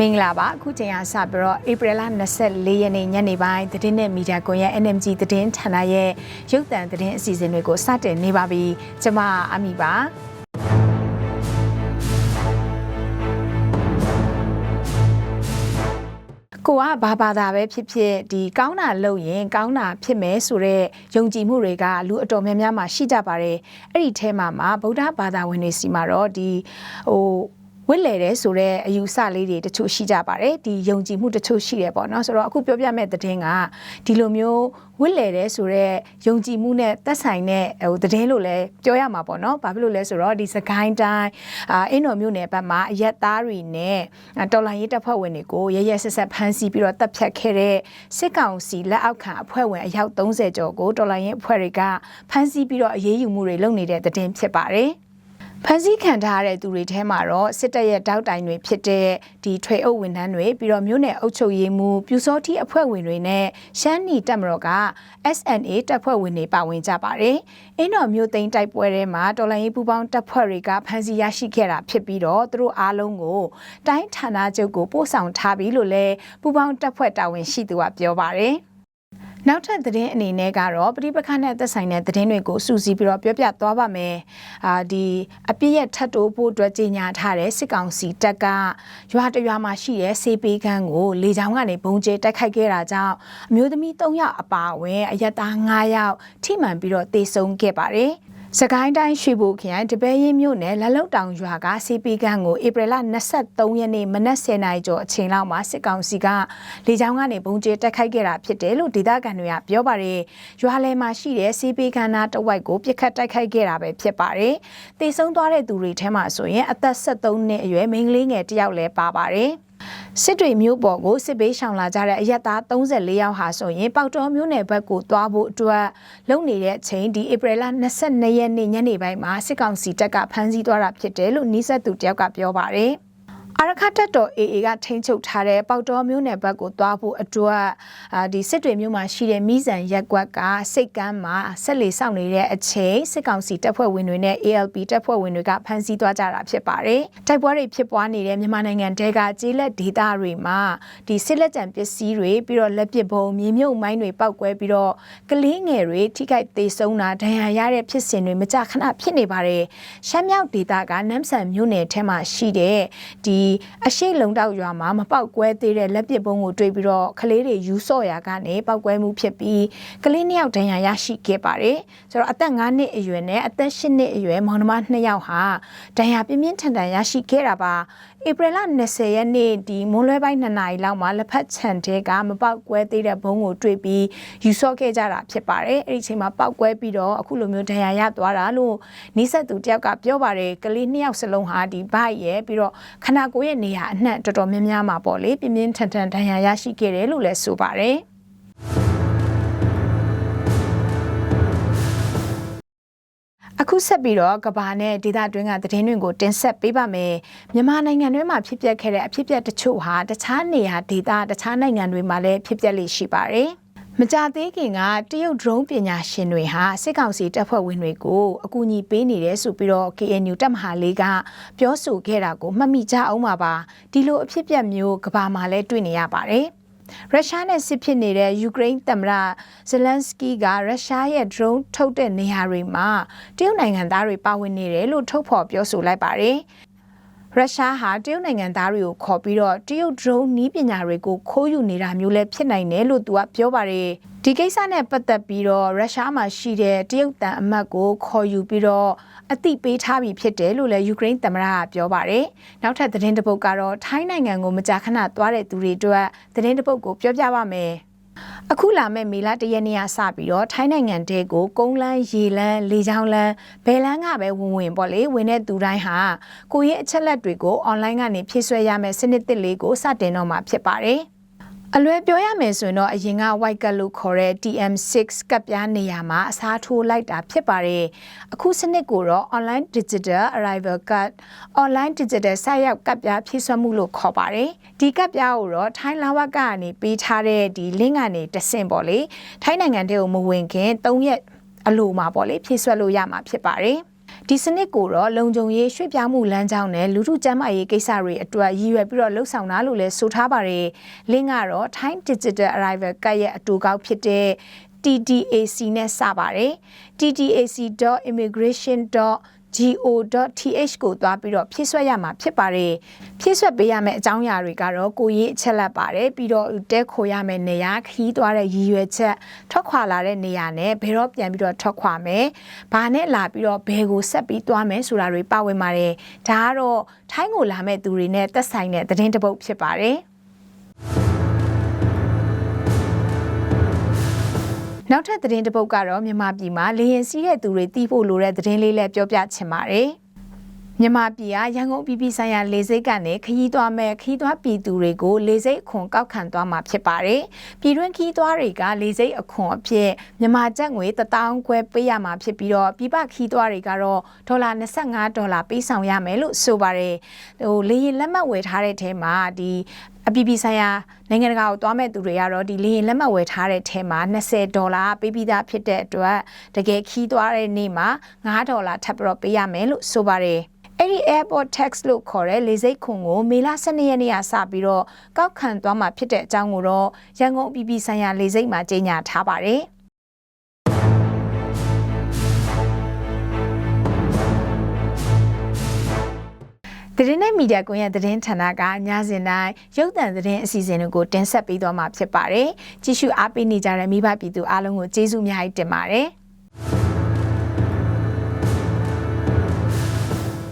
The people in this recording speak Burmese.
မင်္ဂလာပါအခုချိန်ကစပြီးတော့ဧပြီလ24ရက်နေ့ညနေပိုင်းသတင်းနဲ့မီဒီယာကွန်ရဲ့ NMG သတင်းဌာနရဲ့ရုပ်သံသတင်းအစီအစဉ်တွေကိုစတင်နေပါပြီကျွန်မအမီပါကိုကဘာဘာသာပဲဖြစ်ဖြစ်ဒီကောင်းတာလုပ်ရင်ကောင်းတာဖြစ်မယ်ဆိုတော့ယုံကြည်မှုတွေကလူအတော်များများမှာရှိကြပါတယ်အဲ့ဒီထဲမှာမှာဗုဒ္ဓဘာသာဝင်တွေစီမှာတော့ဒီဟို ဝစ်လေတဲ့ဆိုတော့အယူဆလေးတွေတချို့ရှိကြပါတယ်ဒီယုံကြည်မှုတချို့ရှိတယ်ပေါ့နော်ဆိုတော့အခုပြောပြမဲ့သတင်းကဒီလိုမျိုးဝစ်လေတဲ့ဆိုတော့ယုံကြည်မှုနဲ့သက်ဆိုင်တဲ့ဟိုသတင်းလို့လည်းပြောရမှာပေါ့နော်ဘာဖြစ်လို့လဲဆိုတော့ဒီစကိုင်းတိုင်းအာအင်းတော်မြို့နယ်ဘက်မှာအရက်သားတွေနဲ့တော်လိုင်းရေးတပ်ဖွဲ့ဝင်တွေကိုရရဆက်ဆက်ဖမ်းဆီးပြီးတော့တပ်ဖြတ်ခဲ့တဲ့စစ်ကောင်စီလက်အောက်ခံအဖွဲ့ဝင်အယောက်30ကျော်ကိုတော်လိုင်းရေးအဖွဲ့တွေကဖမ်းဆီးပြီးတော့အရေးယူမှုတွေလုပ်နေတဲ့သတင်းဖြစ်ပါတယ် ဖန်စီခံထားရတဲ့သူတွေထဲမှာတော့စစ်တပ်ရဲ့တောက်တိုင်တွေဖြစ်တဲ့ဒီထွေအုပ်ဝန်ထမ်းတွေပြီးတော့မြို့နယ်အုပ်ချုပ်ရေးမှူးပြူစောတိအဖွဲ့ဝင်တွေနဲ့ရှမ်းနီတပ်မတော်က SNA တပ်ဖွဲ့ဝင်တွေပါဝင်ကြပါတယ်။အင်းတော်မြို့သိမ်းတိုက်ပွဲထဲမှာတော်လိုင်းရေးပူပေါင်းတပ်ဖွဲ့တွေကဖမ်းဆီးရရှိခဲ့တာဖြစ်ပြီးတော့သူတို့အားလုံးကိုတိုင်းဌာနချုပ်ကိုပို့ဆောင်ထားပြီလို့လည်းပူပေါင်းတပ်ဖွဲ့တာဝန်ရှိသူကပြောပါတယ်။ နောက်ထပ်သတင်းအနေနဲ့ကတော့ပဋိပက္ခနဲ့သက်ဆိုင်တဲ့သတင်းတွေကိုစူးစီးပြီးတော့ပြောပြသွားပါမယ်။အာဒီအပြည့်ရဲ့ထတ်တိုးဖို့အတွက်ကြီးညာထားတဲ့စစ်ကောင်စီတပ်ကရွာတရွာမှာရှိတဲ့စေပေးခန်းကိုလေကြောင်းကနေဘုံကျဲတိုက်ခိုက်ခဲ့တာကြောင့်အမျိုးသမီး3ယောက်အပါအဝင်အရက်သား9ယောက်ထိမှန်ပြီးတော့တေဆုံးခဲ့ပါတယ်။ စကိုင်းတိုင်းရွှေဘိုခရိုင်တပည့်ရင်မြို့နယ်လက်လုံတောင်ရွာကစီပီကန်ကိုဧပြီလ23ရက်နေ့မနက်10:00နာရီကျော်အချိန်လောက်မှာစစ်ကောင်စီကလေကြောင်းကနေပုံကျဲတက်ခိုက်ခဲ့တာဖြစ်တယ်လို့ဒေသခံတွေကပြောပါတယ်။ရွာလယ်မှာရှိတဲ့စီပီကန်နာတဝိုက်ကိုပြစ်ခတ်တိုက်ခိုက်ခဲ့တာပဲဖြစ်ပါတယ်။တေဆုံးသွားတဲ့သူတွေထဲမှာဆိုရင်အသက်73နှစ်အရွယ်မိန်းကလေးငယ်တစ်ယောက်လည်းပါပါတယ်။ စစ်တွေမျိုးပေါ်ကိုစစ်ပေးရှောင်လာကြတဲ့အရက်သား34ယောက်ဟာဆိုရင်ပေါတော်မျိုးနယ်ဘက်ကိုသွားဖို့အတွက်လုံနေတဲ့အချိန်ဒီဧပြီလ22ရက်နေ့ညနေပိုင်းမှာစစ်ကောင်စီတပ်ကဖမ်းဆီးသွားတာဖြစ်တယ်လို့နှိစက်သူတယောက်ကပြောပါတယ်။ အာရခတက်တော် AA ကထိန်းချုပ်ထားတဲ့ပေါတော်မျိုးနယ်ဘက်ကိုသွားဖို့အတွက်အာဒီစစ်တွေမျိုးမှာရှိတဲ့မိဇန်ရက်ကွက်ကစိတ်ကမ်းမှာဆက်လေစောင့်နေတဲ့အချိန်စစ်ကောင်စီတပ်ဖွဲ့ဝင်တွေနဲ့ ALP တပ်ဖွဲ့ဝင်တွေကဖမ်းဆီးသွားကြတာဖြစ်ပါတယ်။တိုက်ပွဲတွေဖြစ်ပွားနေတဲ့မြန်မာနိုင်ငံတဲကကျေးလက်ဒေသတွေမှာဒီစစ်လက်ကျန်ပစ္စည်းတွေပြီးတော့လက်ပစ်ဗုံးမြေမြုပ်မိုင်းတွေပောက်ကွဲပြီးတော့ကလေးငယ်တွေထိခိုက်သေးဆုံးတာဒဏ်ရာရတဲ့ဖြစ်စဉ်တွေမကြာခဏဖြစ်နေပါတယ်။ရှမ်းမြောက်ဒေသကနမ်ဆန်မြို့နယ်ထဲမှာရှိတဲ့ဒီအရှိလုံတောက်ရွာမှာမပောက်ကွဲသေးတဲ့လက်ပစ်ပုံးကိုတွေ့ပြီးတော့ကလေးတွေယူဆော့ရာကနေပောက်ကွဲမှုဖြစ်ပြီးကလေးနှစ်ယောက်ဒဏ်ရာရရှိခဲ့ပါတယ်ဆိုတော့အသက်9နှစ်အရွယ်နဲ့အသက်10နှစ်အရွယ်မောင်နှမ2ယောက်ဟာဒဏ်ရာပြင်းပြင်းထန်ထန်ရရှိခဲ့တာပါ ဧပြီလ20ရက်နေ့ဒီမွန်းလွဲပိုင်း2နာရီလောက်မှာလက်ဖက်ခြံတဲကမပောက်ကွဲသေးတဲ့ဘုံကိုတွေ့ပြီးယူဆော့ခဲ့ကြတာဖြစ်ပါတယ်အဲ့ဒီချိန်မှာပောက်ကွဲပြီးတော့အခုလိုမျိုးဒဏ်ရာရသွားတာလို့နီးစပ်သူတယောက်ကပြောပါတယ်ကလေးနှစ်ယောက်စလုံးဟာဒီဘိုက်ရဲ့ပြီးတော့ခနာကိုရဲ့နေရာအနှံ့တော်တော်များများမှာပေါ့လေပြင်းပြင်းထန်ထန်ဒဏ်ရာရရှိခဲ့တယ်လို့လည်းဆိုပါတယ် အခုဆက်ပြီးတော့ကဘာနဲ့ဒေသတွင်းကသတင်းတွေကိုတင်ဆက်ပေးပါမယ်မြန်မာနိုင်ငံတွင်းမှာဖြစ်ပျက်ခဲ့တဲ့အဖြစ်အပျက်တချို့ဟာတခြားနေရာဒေသတခြားနိုင်ငံတွေမှာလည်းဖြစ်ပျက်လိရှိပါတယ်မကြသေးခင်ကတရုတ် drone ပညာရှင်တွေဟာစစ်ကောင်စီတပ်ဖွဲ့ဝင်တွေကိုအကူအညီပေးနေတယ်ဆိုပြီးတော့ KNU တပ်မဟာလေးကပြောဆိုခဲ့တာကိုမှတ်မိကြအောင်ပါပါဒီလိုအဖြစ်အပျက်မျိုးကဘာမှာလဲတွေ့နေရပါတယ် ရုရှားနဲ့စစ်ဖြစ်နေတဲ့ယူကရိန်းသမ္မတဇလန်စကီကရုရှားရဲ့ drone ထုတ်တဲ့နေရာတွေမှာတရုတ်နိုင်ငံသားတွေပါဝင်နေတယ်လို့ထုတ်ဖော်ပြောဆိုလိုက်ပါတယ်ရုရှားဟာတရုတ်နိုင်ငံသားတွေကိုခေါ်ပြီးတော့တရုတ် drone နီးပညာတွေကိုခိုးယူနေတာမျိုးလည်းဖြစ်နိုင်တယ်လို့သူကပြောပါတယ်ဒီကိစ္စနဲ့ပတ်သက်ပြီးတော့ရုရှားမှာရှိတဲ့တရုတ်တန်အမတ်ကိုခေါ်ယူပြီးတော့ အသိပေးထားပြီဖြစ်တယ်လို့လည်းယူကရိန်းသမ္မတကပြောပါတယ်။နောက်ထပ်သတင်းတစ်ပုဒ်ကတော့ထိုင်းနိုင်ငံကိုမကြာခဏသွားတဲ့သူတွေအတွက်သတင်းတစ်ပုဒ်ကိုပြောပြပါမယ်။အခုလာမဲ့မေလတရက်နေ့ကစပြီးတော့ထိုင်းနိုင်ငံတဲကိုကုန်းလန်းရေလန်းလေကြောင်းလန်းဘယ်လန်းကပဲဝင်ဝင်ပေါ့လေဝင်တဲ့သူတိုင်းဟာကိုရဲ့အချက်လက်တွေကို online ကနေဖြည့်ဆွဲရမယ့်စနစ်သစ်လေးကိုစတင်တော့မှာဖြစ်ပါတယ်။ အလွယ်ပြောရမယ်ဆိုရင်တော့အရင်က white card လို့ခေါ်တဲ့ TM6 ကပ်ပြားနေရာမှာအစားထိုးလိုက်တာဖြစ်ပါတယ်။အခုစနစ်ကိုတော့ online digital arrival card online digital ဆက်ရောက်ကပ်ပြားဖြည့်စွက်မှုလို့ခေါ်ပါတယ်။ဒီကပ်ပြားကိုတော့ထိုင်းလာဝကကနေပေးထားတဲ့ဒီ link ကနေတဆင့်ပေါ့လေ။ထိုင်းနိုင်ငံတဲကိုမဝင်ခင်3ရက်အလိုမှာပေါ့လေဖြည့်စွက်လို့ရမှာဖြစ်ပါတယ်။ ဒီစနစ်ကိုတော့လုံခြုံရေးရွှေ့ပြောင်းမှုလမ်းကြောင်းနဲ့လူထုကျန်းမာရေးကိစ္စတွေအတွက်ရည်ရွယ်ပြီးတော့လှုပ်ဆောင်တာလို့လည်းဆိုထားပါတယ်။လင်းကတော့ Time Digital Arrival ကတ်ရဲ့အတူကောက်ဖြစ်တဲ့ TDAC နဲ့စပါတယ်။ tdac.immigration. go.th ကိုသွားပြီးတော့ဖြည့်ဆွက်ရမှာဖြစ်ပါတယ်။ဖြည့်ဆွက်ပေးရမယ့်အကြောင်းအရာတွေကတော့ကိုရေးအချက်လက်ပါတယ်ပြီးတော့တဲခိုရမယ့်နေရာခီးသွားတဲ့ရည်ရွယ်ချက်ထွက်ခွာလာတဲ့နေရာနဲ့ဘယ်တော့ပြန်ပြီးတော့ထွက်ခွာမယ်။ဘာနဲ့လာပြီးတော့ဘယ်ကိုဆက်ပြီးသွားမယ်ဆိုတာတွေပါဝင်ပါတယ်။ဒါကတော့ထိုင်းကိုလာမဲ့သူတွေနဲ့သက်ဆိုင်တဲ့သတင်းတစ်ပုဒ်ဖြစ်ပါတယ်။ နောက်ထပ်သတင်းတစ်ပုဒ်ကတော့မြန်မာပြည်မှာလေရင်စီးတဲ့သူတွေတီးဖို့လိုတဲ့သတင်းလေးလည်းပြောပြချင်ပါတယ်။မြန်မာပြည်ကရန်ကုန်ပြည်ပြည်ဆိုင်ရာလေဆိပ်ကနေခရီးသွားမဲ့ခရီးသွားပြည်သူတွေကိုလေဆိပ်အခွန်ကောက်ခံသွားမှာဖြစ်ပါတယ်။ပြည်တွင်းခရီးသွားတွေကလေဆိပ်အခွန်အဖြစ်မြန်မာကျပ်ငွေ1000ခွဲပေးရမှာဖြစ်ပြီးတော့ပြည်ပခရီးသွားတွေကတော့ဒေါ်လာ25ဒေါ်လာပေးဆောင်ရမယ်လို့ဆိုပါတယ်။ဟိုလေရင်လက်မှတ်ဝယ်ထားတဲ့ထဲမှာဒီ အပြည်ပြည်ဆိုင်ရာနိုင်ငံတကာကိုသွားမဲ့သူတွေကတော့ဒီလေရင်လက်မှတ်ဝယ်ထားတဲ့ထဲမှာ20ဒေါ်လာပေးပြီးသားဖြစ်တဲ့အတွက်တကယ်ခီးသွားတဲ့နေ့မှာ9ဒေါ်လာထပ်ပြီးတော့ပေးရမယ်လို့ဆိုပါတယ်အဲ့ဒီ airport tax လို့ခေါ်တဲ့လေဆိပ်ခွန်ကိုမေလ12ရက်နေ့ကစပြီးတော့ကောက်ခံသွားမှာဖြစ်တဲ့အကြောင်းကိုတော့ရန်ကုန်ပြည်ပြည်ဆိုင်ရာလေဆိပ်မှာကြေညာထားပါတယ်။ သတင်းနဲ့မီဒီယာကွန်ရက်သတင်းဌာနကညစဉ်တိုင်းရုပ်သံသတင်းအစီအစဉ်တွေကိုတင်ဆက်ပေးသွားမှာဖြစ်ပါတယ်။ကြည့်ရှုအားပေးနေကြတဲ့မိဘပြည်သူအားလုံးကိုကျေးဇူးအများကြီးတင်ပါတယ်။